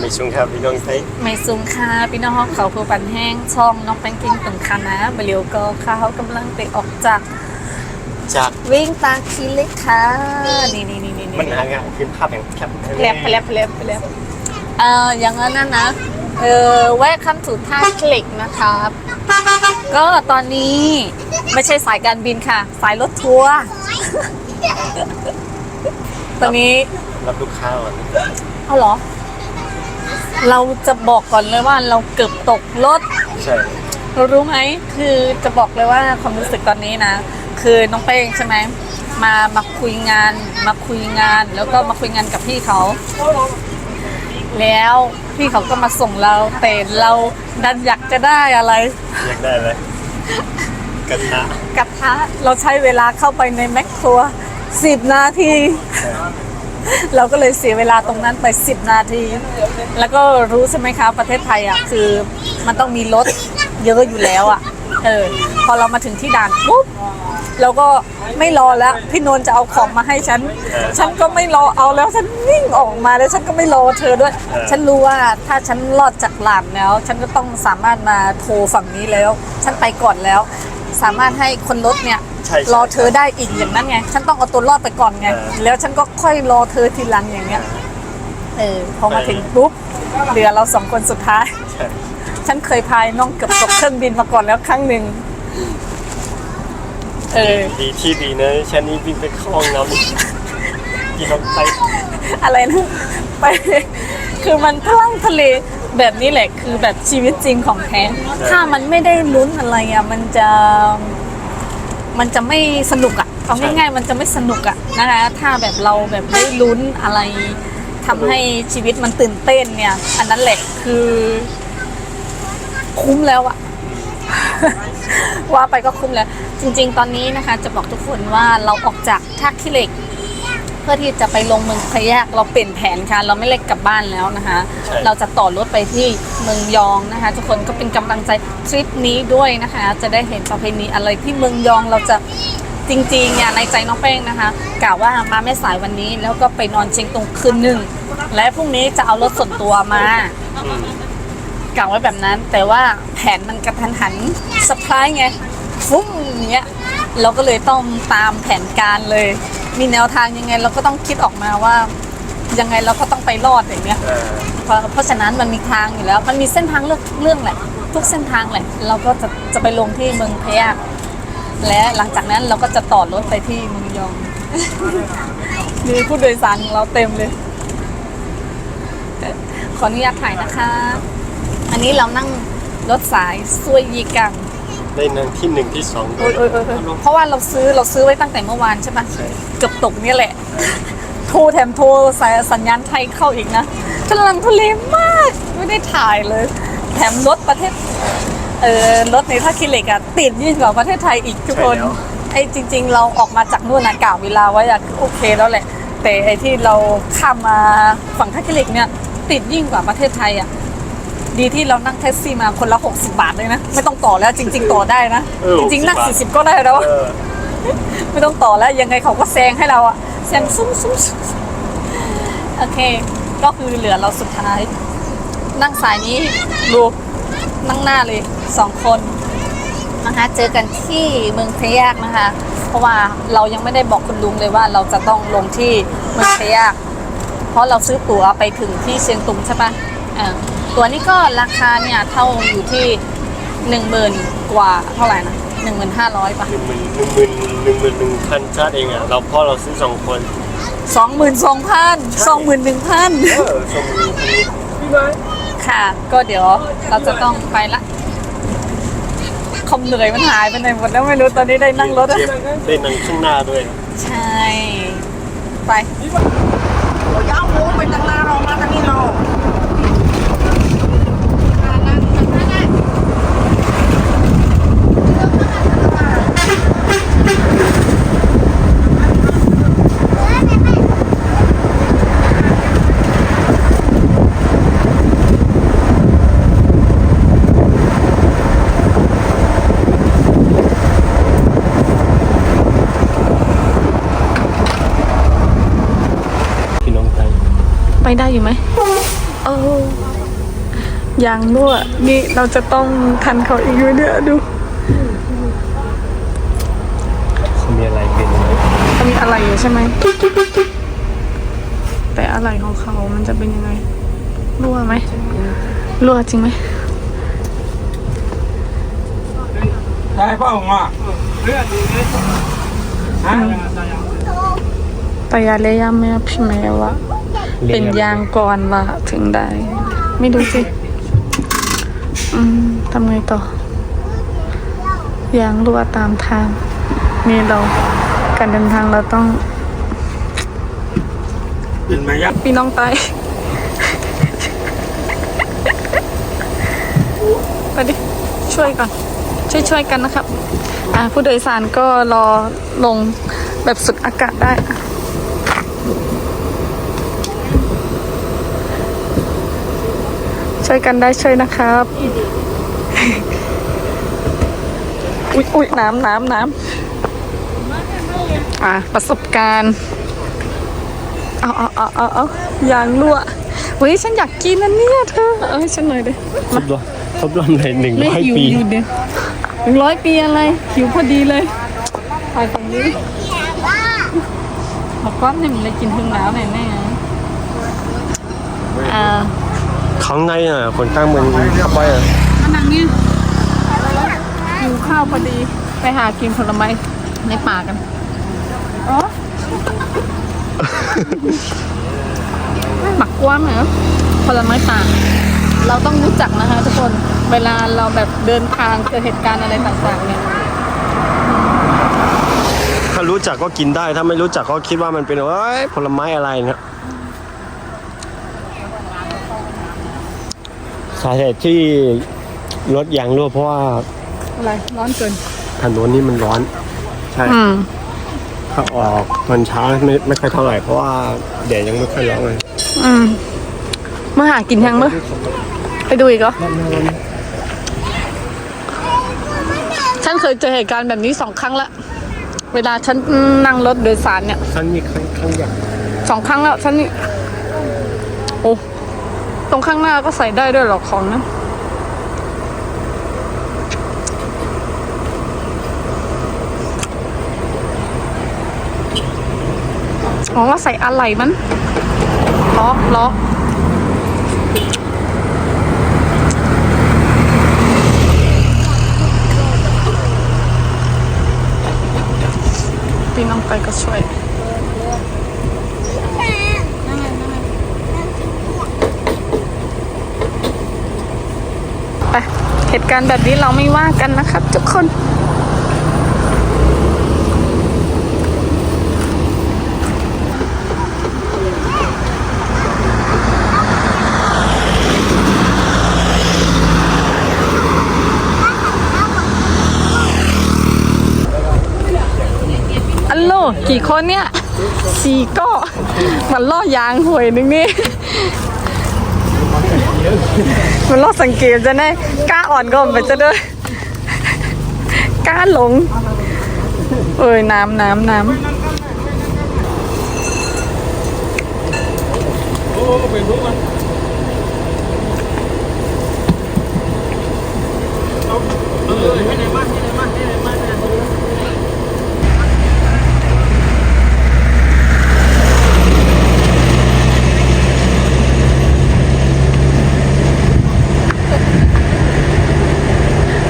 ไม่ชุงครับพี่น้องไทยไม่สูงค่ะพี่น้องเขาผู้ปันแห้งช่องน้องแป้งกิ้งตึงคานะบเลียวก็ค่ะเขากำลังไปออกจากจากวิ่งตาคีเล็กค่ะนี่นี่นี่นี่มันหางานขึ้นภาพอย่างแคบแผลบแผลบแผลบแผลบเอ่ออย่างนั้นนะนะเออแวะคำสู่ท่าคลิกนะครับ ก็ตอนนี้ไม่ใช่สายการบินค่ะ สายรถทัวร์ตอนนี้รับลูกค้าก่อนเอาเหรอ เราจะบอกก่อนเลยว่าเราเกือบตกรถใช่ รู้ไหมคือจะบอกเลยว่าความรู้สึกตอนนี้นะ คือน้องเป้งใช่ไหมมามาคุยงานมาคุยงาน แล้วก็มาคุยงานกับพี่เขา แล้วพี่เขาก็มาส่งเราแต่เราดันอยากจะได้อะไร อยากได้เลยกระทะกระทะเราใช้เวลาเข้าไปในแมคครัวสิบนาที ใช่ เราก็เลยเสียเวลาตรงนั้นไป 10 นาที แล้วก็รู้ใช่ไหมคะประเทศไทยอะคือมันต้องมีรถเยอะอยู่แล้วอะ เออ พอเรามาถึงที่ด่านปุ๊บเราก็ไม่รอแล้ว พี่นนท์จะเอาของมาให้ฉัน ฉันก็ไม่รอเอาแล้วฉันวิ่งออกมาแล้วฉันก็ไม่รอเธอด้วย ฉันรู้ว่าถ้าฉันรอดจากหลานแล้ว ฉันก็ต้องสามารถมาโทรฝั่งนี้แล้ว ฉันไปก่อนแล้ว สามารถให้คนรถเนี่ยใช่ใช่รอเธอได้อีกอย่างนั้นไง ฉันต้องเอาตัวรอดไปก่อนไง เออ แล้วฉันก็ค่อยรอเธอทีหลังอย่างเงี้ยเออพอมาถึงปุ๊บเหลือเราสองคนสุดท้าย ใช่ฉันเคยพายน้องเกือบตกเครื่องบินมาก่อนแล้วครั้งหนึ่งเออ ดีที่ดีนะฉันนี่วิ่งไปเข้าห้องน้ำพี่น้องไทยอะไรนะไป คือมันพลังทะเล แบบนี้แหละคือแบบชีวิตจริงของแท้ ถ้ามันไม่ได้ลุ้นอะไรอะมันจะมันจะไม่สนุกอะเอาง่ายๆมันจะไม่สนุกอะนะคะถ้าแบบเราแบบได้ลุ้นอะไรทำให้ชีวิตมันตื่นเต้นเนี่ย อันนั้นแหละคือ คุ้มแล้วอะว่าไปก็คุ้มแล้ว จริง ๆ ตอนนี้นะคะ จะบอกทุกคนว่าเราออกจากท่าขี้เหล็ก พื่อที่จะไปลงเมืองพะแยกเราเปลี่ยนแผนค่ะเราไม่เล็กกลับบ้านแล้วนะคะ ใช่ เราจะต่อรถไปที่เมืองยองนะคะ ทุกคนก็เป็นกำลังใจทริปนี้ด้วยนะคะ จะได้เห็นประเพณีอะไรที่เมืองยองเราจะจริงๆเนี่ยในใจน้องเป้งนะคะกล่าวว่ามาไม่สายวันนี้แล้วก็ไปนอนเชียงตุงคืนหนึ่งและพรุ่งนี้จะเอารถส่วนตัวมา อืมกะไว้แบบนั้นแต่ว่าแผนมันกระทันหันสปายไงฟุ้งอย่างเงี้ยเราก็เลยต้องตามแผนการเลย มีแนวทางยังไงเราก็ต้องคิดออกมาว่า ยังไงเราก็ต้องไปรอดอย่างเงี้ย เออเพราะเพราะฉะนั้นมันมีทางอยู่แล้ว มันมีเส้นทางเลือกเรื่องแหละ ทุกเส้นทางแหละ เราก็จะจะไปลงที่เมืองพะยากและหลังจากนั้นเราก็จะต่อรถไปที่เมืองยอง มีผู้โดยสารของเราเต็มเลย ขออนุญาตถ่ายนะคะ อันนี้เรานั่งรถสายซวยยีกัง ได้นั่งที่หนึ่งที่สองด้โอ้วยยโอ้ยโอ้ยโอ้ยเพราะว่าเราซื้อเราซื้อไว้ตั้งแต่เมื่อวานใช่ปะใช่เกือบตกเนี่ยแหละ โทรแถมโทรสายสัญญาณไทยเข้าอีกนะกำลังทุเลมาก ไม่ได้ถ่ายเลย แถมรถประเทศ เออรถในท่าคิเหล็กอะติดยิ่งกว่าประเทศไทยอีกทุกคน ใช่แล้ว ไอ้จริง ๆ เราออกมาจากนู่นนะกะเวลาไว้อะโอเคแล้วแหละ แต่ไอ้ที่เราข้ามมาฝั่งท่าคิเหล็กเนี่ย ติดยิ่งกว่าประเทศไทยอะ ดีที่เรานั่งแท็กซี่มาคนละ 60 บาทเลยนะ ไม่ต้องต่อแล้วจริง ๆ ต่อได้นะ เออจริงๆนั่ง60บาท 40 ก็ได้แล้วอะเออไม่ต้องต่อแล้วยังไงเขาก็แซงให้เราอะแซงซุ้มซุ้มซุ้มโอเค ก็คือเหลือเราสุดท้าย นั่งสายนี้ดูนั่งหน้าเลยสองคนนะคะเจอกันที่เมืองพะยากนะคะ เพราะว่าเรายังไม่ได้บอกคุณลุงเลยว่าเราจะต้องลงที่เมืองพะยาก เพราะเราซื้อตั๋วไปถึงที่เชียงตุงใช่ปะเออ ตั๋วนี้ก็ราคาเนี่ยเท่าอยู่ที่หนึ่งหมื่นกว่าเท่าไหร่นะหนึ่งหมื่นห้าร้อยปะหนึ่งหมื่นหนึ่งหมื่นหนึ่งหมื่นหนึ่งพันชาติเองอะเราพ่อเราซื้อสองคนสองหมื่นสองพันสองหมื่นหนึ่งพันเออสองหมื่นพี่ไม้ค่ะ ก็เดี๋ยวเราจะต้องไปละคอมเหนื่อยมันหายไปไหนหมดแล้วไม่รู้ตอนนี้ได้นั่งรถอะเจ็บได้นั่งข้างหน้าด้วย ใช่ ไปย้าวหมูไปตั้งหน้าเรามาตั้งนี้เรา พี่น้อง ไทยไปได้อยู่ไหมยางรั่วนี่เราจะต้องทันเขาอีกอยู่เนี่ยดูเขามีอะไรเป็นไหมเขามีอะไรอยู่ใช่ไหม แต่อะไรของเขามันจะเป็นยังไง รั่วไหม รั่วจริงไหมได้เปล่าอะปยาเลยาแม่พี่แม่ว่า เป็นยางก่อนว่าถึงได้ ไม่ดูสิอืมทำไงต่อ ยางรั่วตามทาง นี่เราการเดินทางเราต้องเป็นไหมยักษ์พี่น้องไปไปดิช่วยก่อนช่วยช่วยๆกันนะครับ อ่าผู้โดยสารก็รอลงแบบสุดอากาศได้ ช่วยกันได้ช่วยนะครับ อุ๊ยอุ๊ยน้ำน้ำน้ำอะ ประสบการณ์ เอาเอาเอาเอาเอายางรั่วเฮ้ยฉันอยากกินนะเนี่ยเธอ เอาให้ฉันหน่อยดิครบรอบครบรอบเลยหนึ่งไม่ร้อยหิวปีอยู่เดียวหนึ่งร้อยปีอะไรหิวพอดีเลยไปฝั่งนี้ขอก้อนหนึ่งเลยกินถึงหนาวแน่แน่ๆอ่า ข้างในอะคนตั้งเมืองเข้าไปอะอันนั้นเนี่ยหิวข้าวพอดีไปหากินผลไม้ในป่ากันอ๋อหมักกว้างเหรอผลไม้ป่าเราต้องรู้จักนะคะทุกคนเวลาเราแบบเดินทางเกิดเหตุการณ์อะไรต่างๆเนี่ยถ้ารู้จักก็กินได้ถ้าไม่รู้จักก็คิดว่ามันเป็นเอ้ยผลไม้อะไรนะ สาเหตุที่รถยางรั่วเพราะว่าอะไรร้อนเกินถนนนี้มันร้อน ใช่อืมถ้าออกตอนเช้าไม่ไม่ค่อยเท่าไหร่เพราะว่าแดดยังไม่ค่อยร้อนเลยอืมเมื่อหากินยังเมื่อไปดูอีกเหรอฉันเคยเจอเหตุการณ์แบบนี้สองครั้งละ เวลาฉันนั่งรถโดยสารเนี่ย ฉันมีครั้งครั้งอย่างสองครั้งแล้วฉันนี่โอ้ต รงข้างหน้าก็ใส่ได้ด้วยหรอของนะอ๋อว่าใส่อะไรมันล้อล้อพี่น้องไปก็ช่วย ไป เหตุการณ์แบบนี้เราไม่ว่ากันนะครับ ทุกคน อัลโหลกี่คนเนี่ย สี่ก็มันล่อยางหวยนึงนี่ มันลอกสังเกตจะได้กล้าอ่อนก่อนไปจะเด้อกล้าหลง เอ้ยน้ำน้ำน้ำ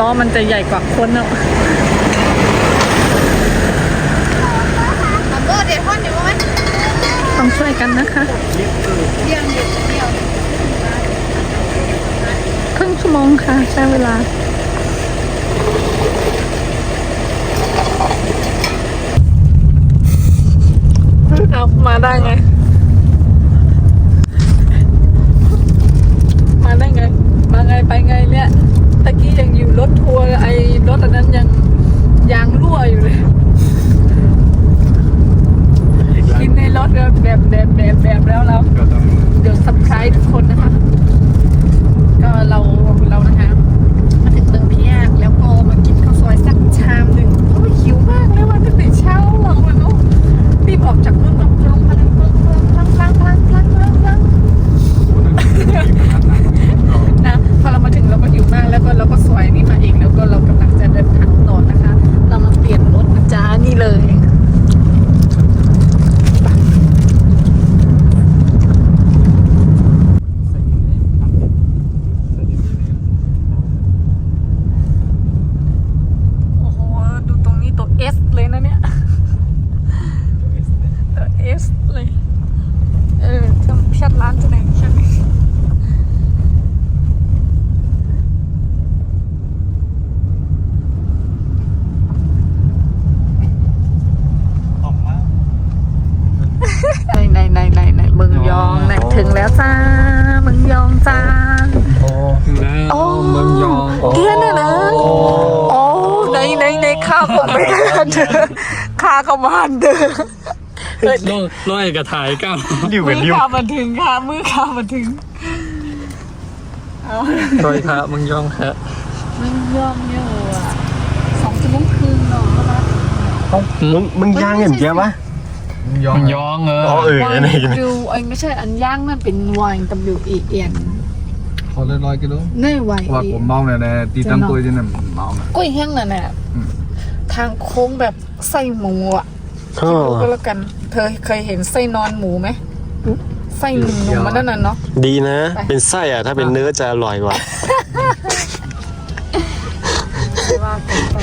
ล้อมันจะใหญ่กว่าคนเนาะต้องช่วยกันนะคะครึ่งชั่วโมงค่ะ ใช้เวลาเอามาได้ไง มาได้ไง มาไงไปไงเนี่ยตะกี้ยังอยู่รถทัวร์ไอ้รถอันนั้นยังยางรั่วอยู่เลย กินในรถแบบแบบแบบแบบแบบแล้วเรา ก็ต้อง เดี๋ยวสับสไครทุกคนนะคะ ก็เราเรานะคะมาถึง นะพอเรามาถึงเราก็หิวมากแล้วก็เราก็สวยนี่มาเองแล้วก็เรากำลังจะเดินทางต่อนะคะ เรามาเปลี่ยนรถนะจ้านี่ เลย โอ้โห ดูตรงนี้ตัว S เลยนะเนี่ย ตัว S เลย เออทำชัดร้านตัวไหนชัด ในในในในในเมือง ยองนะถึงแล้วจ้าเมืองยองจ้าถึงแล้วโอ้เมืองยองเกี้ยนน่ะนะโอ้ในในในข้าก็ไม่ทันเด้อข้าก็มาเด้อโลร้อยกระถ่ายเก้าริ้วมืเป็นอริ้วข้ามาถึงค่ะมือข้ามาถึงเอาร้อยค่ะเมืองยองฮะเมืองยองเนี่ยอะสองชั่วโมงครึ่งเนาะแล้วมึงมึงย่างเห็นแกปะ ยองยองเอออ๋อเออวายอันนี้กันวิวไอ้ไม่ใช่อันย่างนั่นเป็นวาย W E N ขอเลยร้อยกิโลเน่วายว่าผมมองเลยนะตีตั้งตัวจะนั่นมองอะกล้วยแห้งน่ะน่ะทางโค้งแบบไส้หมูอะอ๋อก็แล้วกัน เธอเคยเห็นไส้นอนหมูไหมไส้หนุ่มๆมันนั่นน่ะเนาะ ดีนะ เป็นไส้อะถ้าเป็นเนื้อจะอร่อยกว่า ว่ากันไป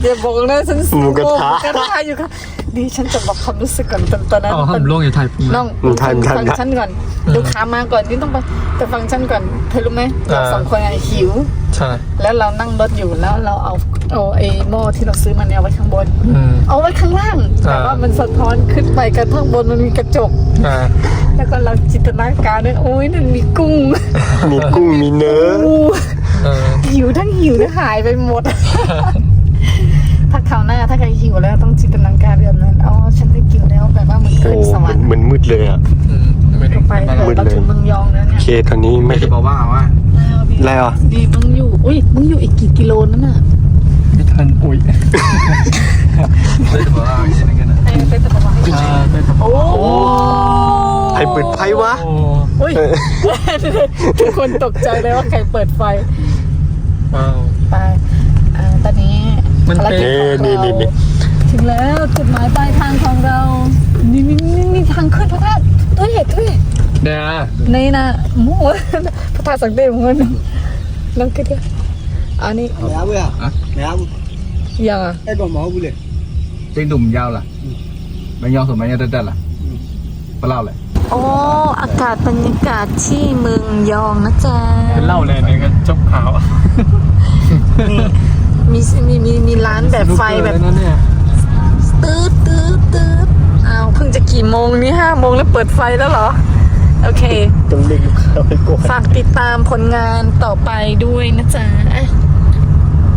เดี๋ยวบอกนะฉันหมูกระทะ หมูกระทะอยู่ค่ะ ดีฉันจะบอกความรู้สึกก่อนตอนตอนนั้นอ๋อมันลงอยู่ไทยพุ่งน้องมันทันทัน ฟังทันฉันก่อนดูขามาก่อนนี่ต้องไปแต่ฟังฉันก่อนเธอรู้ไหมเราสองคนอะหิว ใช่แล้วเรานั่งรถอยู่แล้วเราเอาเอาไอ้หม้อที่เราซื้อมาเนี่ยเอาไว้ข้างบน อืม เอาไว้ข้างล่างแต่อ่าว่ามันสะท้อนขึ้นไปกันข้างบนมันมีกระจก อ่า แล้วก็เราจินตนาการเนี่ยโอ้ยนั่นมีกุ้งมีกุ้งมีเนื้อปูเออหิวทั้งหิวทั้งหายไปหมดถ้า คราวหน้าถ้าใครหิวแล้วต้องจินตนาการแบบนั้นอ๋อฉันได้กินแล้วแบบว่ามันโอ้ขึ้นสวเหรมือนรค์เหมือนมืดเลยอะ อืมไม่ได้ไปไม่เอได้อเราถึงเมืองยองแล้วโอเนี่ยเคตอนนี้ไม่ไม่จะบอกว่าว่าแล้วอะดีมึงอยู่อุ้ยมึงอยู่อีกกี่กิโลนั่นน่ะไม่ทันอุ้ยไม่จะบอกว่าอย่างนั้นนะไอ้เป็นตะวันอ่าได้ครับโอ้ใครเปิดไพ่วะโอ้อุ้ยทุกคนตกใจเลยว่าใครเปิดไฟ ว้าว ไปอ่าตอนนี้ มันภารเป็นกิจเอ๊ะของนี่นี่นี่เราถึงแล้วจุดหมายปลายทางของเรา นี่นี่นี่นี่ทางขึ้นพระธาตุตุ้ยตุ้ยเดี๋ยวในนะหมูพระธาตุสังเกตมันนั่งขึ้นกันอันนี้ Mẹ áo à? Mẹ áo ยังอะ cái đồ máu bule. เจ๊ดุ่มยาวล่ะเมืองยองสมัยยังเด็ดๆล่ะปลาเล่าเลยโอ้อากาศบรรยากาศที่เมืองยองนะจ๊ะเป็นเหล่าเลยเนี่ยก็จบข่าว มีมีมีมีร้านแบบไฟแบบนั่นเนี่ยตืดตืดตืดอ้าวเพิ่งจะกี่โมงนี่ห้าโมงแล้วเปิดไฟแล้วเหรอ โอเคต้องเรียกลูกค้าไปก่อนฝากติดตามผลงานต่อไปด้วยนะจ๊ะอะ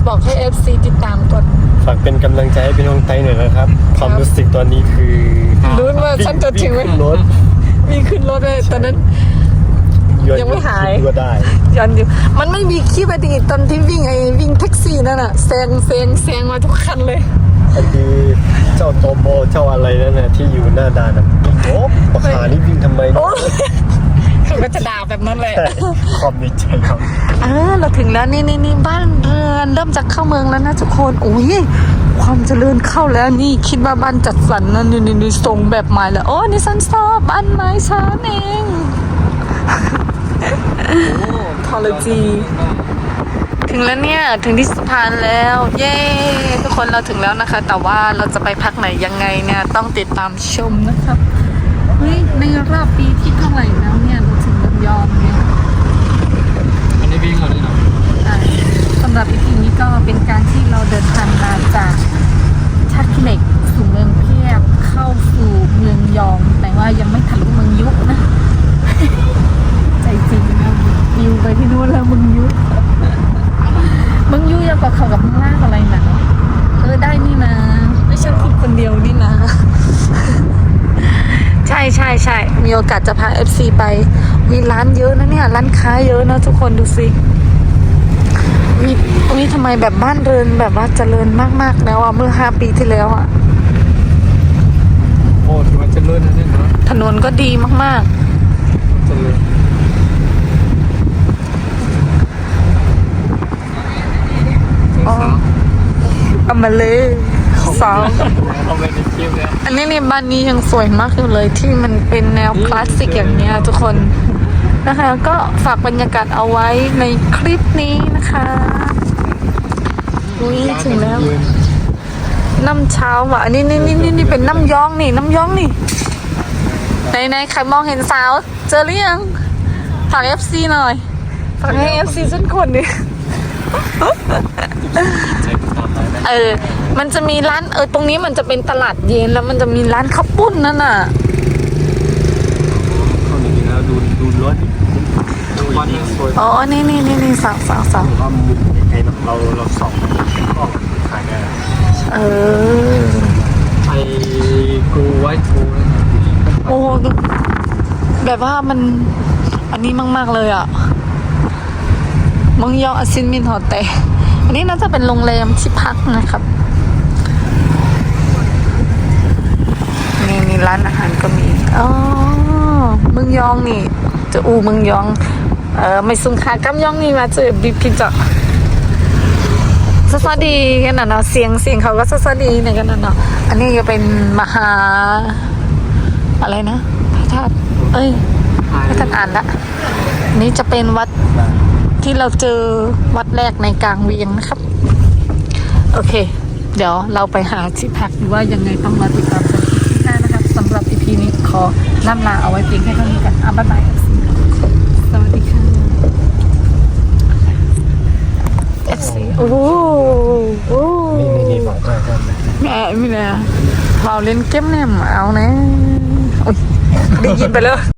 บอกให้ FC ติดตามก่อนฝากเป็นกำลังใจให้พี่น้องไต้หน่อยนะครับ ความรู้สึกตอนนี้คือรู้ว่าฉันจะถึงไหมวิ่ขึ้นรถมีขึ้นรถเลยตอนนั้น ยังไม่หายคิดว่าได้ย้อนอยู่มันไม่มีคลิปอดีตตอนที่วิ่งไอ้วิ่งแท็กซี่นั่นน่ะแซงแซงแซงมาทุกคันเลยอันนี้เจ้าโตโมเจ้าอะไรนั่นน่ะที่อยู่หน้าด่านน่ะโอ้ปะขานี่วิ่งทำไมโอ้ยเขาก็จะด่าแบบนั้นแหละความในใจครับอ่าเราถึงแล้วนี่นี่นี่บ้านเรือนเริ่มจะเข้าเมืองแล้วนะทุกคนอุ้ยความเจริญเข้าแล้วนี่คิดว่าบ้านจัดสรรนะนี่นี่นี่ทรงแบบใหม่แล้วโอ้นี่ฉันชอบบ้านไม้ฉันเอง ทอลจี ถึงแล้วเนี่ย ถึงที่สะพานแล้ว เย้ ทุกคนเราถึงแล้วนะคะ แต่ว่าเราจะไปพักไหนยังไงเนี่ย ต้องติดตามชมนะครับเฮ้ยในรอบปีที่เท่าไหร่แล้วเนี่ยเราถึงลำยองเนี่ยอันนี้วิ่งมาเลยนะอะสำหรับ EP นี้ก็เป็นการที่เราเดินทางมาจากชักเหล็ก กะจะพา FC ไปมีร้านเยอะนะเนี่ย ร้านค้าเยอะนะทุกคนดูสิมีมีทำไมแบบบ้านเริอนแบบว่าเจริญมาก ๆ แล้วอะเมื่อ5ปีที่แล้วอะโอ้ถือว่าเจริญนะเนี่ยนะถนนก็ดีมาก ๆ เจริญเอามาเลย สองเอาไปในคลิปเลยอันนี้นี่บ้านนี้ยังสวยมากอยู่เลยที่มันเป็นแนวคลาสสิกอย่างเนี้ยทุกคนนะคะก็ฝากบรรยากาศเอาไว้ในคลิปนี้นะคะอุ้ยถึงแล้วน้ำเช้าว่ะอันนี้นี่นี่นี่นี่เป็นน้ำย้องนี่น้ำย้องนี่ไหนไหนใครมองเห็นสาว เจอหรือยังฝากเอฟซีหน่อยฝากให้เอฟซีสักคนดิ เออ มันจะมีร้าน เออ ตรงนี้มันจะเป็นตลาดเย็นแล้วมันจะมีร้านข้าวปุ้นนั่นน่ะเข้าจริงๆแล้วดูดูรถดูวันนี้สวยอ๋อ นี่นี่นี่นี่สั่งสั่งสั่งว่ามุมไกลๆเราเราส่องมันกล้องถ่ายได้เออไอ้กูไว้ทูโอ้แบบว่ามันอันนี้มาก ๆ เลยอะ มงยองอซินมินโฮเตอันนี้น่าจะเป็นโรงแรมที่พักนะครับ นี่นี่ร้านอาหารก็มี อ๋อมึงยองนี่ จะอูมึงยอง เออไม่ซุ่มค่ากำยองนี่มาเจอบิพิจักสสดีกันนะเนาะเสียงเสียงเขาก็สสดีในกันนะเนาะอันนี้จะเป็นมหา อะไรนะพระธาตุเอ้ยไม่ทันอ่านละนนี้จะเป็นวัด ที่เราเจอวัดแรกในกลางเวียงนะครับ โอเค เดี๋ยวเราไปหาที่พักหรือว่ายังไงต้องมาติดตามชมที่หน้านะครับสำหรับ EP นี้ขอล่ำลาเอาไว้เพียงแค่เท่านี้กันอะบ๊ายบายสวัสดีค่ะ FC โอ้โหโอ้โหนี่นี่นี่บอกว่าท่านแม่ไม่เลยเราเล่นเกมเนี่ยเอานะโอ้ยได้ยินไปเลย